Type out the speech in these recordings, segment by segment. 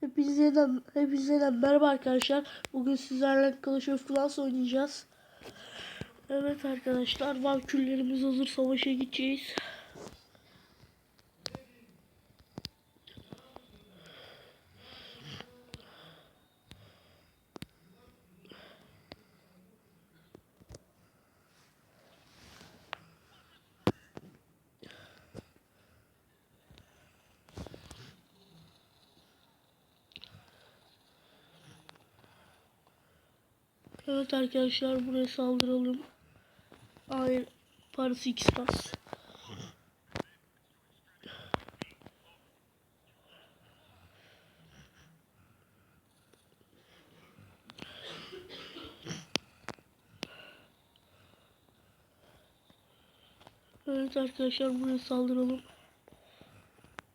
Hepinize hepinize merhaba arkadaşlar. Bugün sizlerle Clash of Clans oynayacağız. Evet arkadaşlar, vampirlerimiz hazır savaşa gideceğiz. Evet arkadaşlar, buraya saldıralım. Hayır, Paris X-Pass. Evet arkadaşlar buraya saldıralım.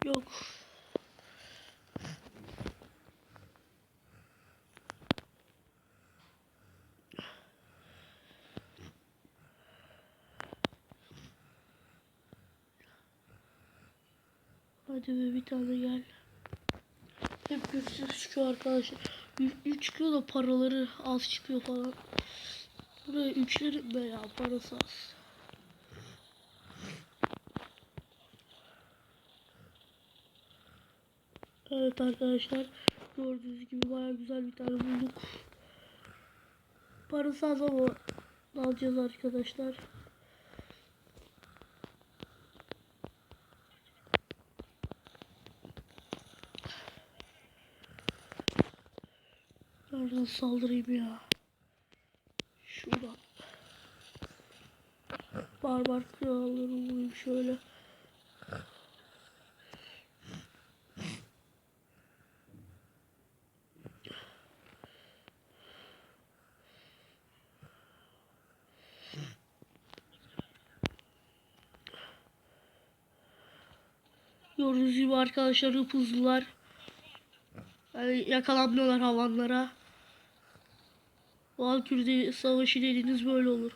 Yok. Hadi be bir tane gel. Hep güçsüz çıkıyor arkadaşlar. Güçlü çıkıyor da paraları az çıkıyor falan. Buraya üçleri be ya parası az. Evet arkadaşlar gördüğünüz gibi baya güzel bir tane bulduk. Parası az ama alacağız arkadaşlar. Nereden saldırayım ya? Şuradan. Barbar kralları vurayım şöyle. Gördüğünüz gibi arkadaşlar hızlılar. Yani yakalanmıyorlar havanlara. Valkür'de savaşı dediğiniz böyle olur.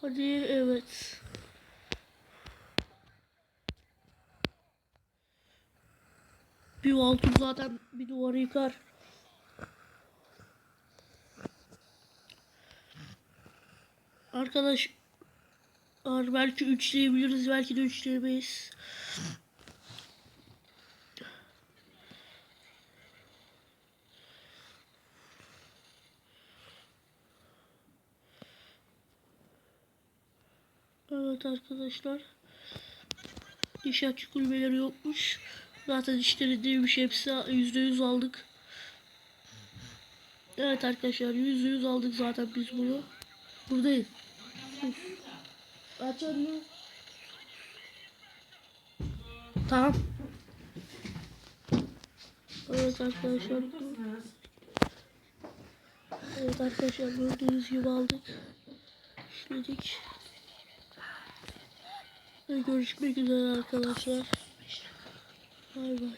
Hadi evet. Bir Valkür zaten bir duvarı yıkar. Arkadaş belki üçleyebiliriz belki de üçleyemeyiz. Evet arkadaşlar. İnşaatçı kulübeleri yokmuş. Zaten işleri değilmiş hepsi yüzde yüz aldık. Evet arkadaşlar yüzde yüz aldık zaten biz bunu. Buradayız. Sus. Aç önünü. Tamam. Evet arkadaşlar. Evet arkadaşlar gördüğünüz gibi aldık. Ve görüşmek üzere arkadaşlar. Bay bay.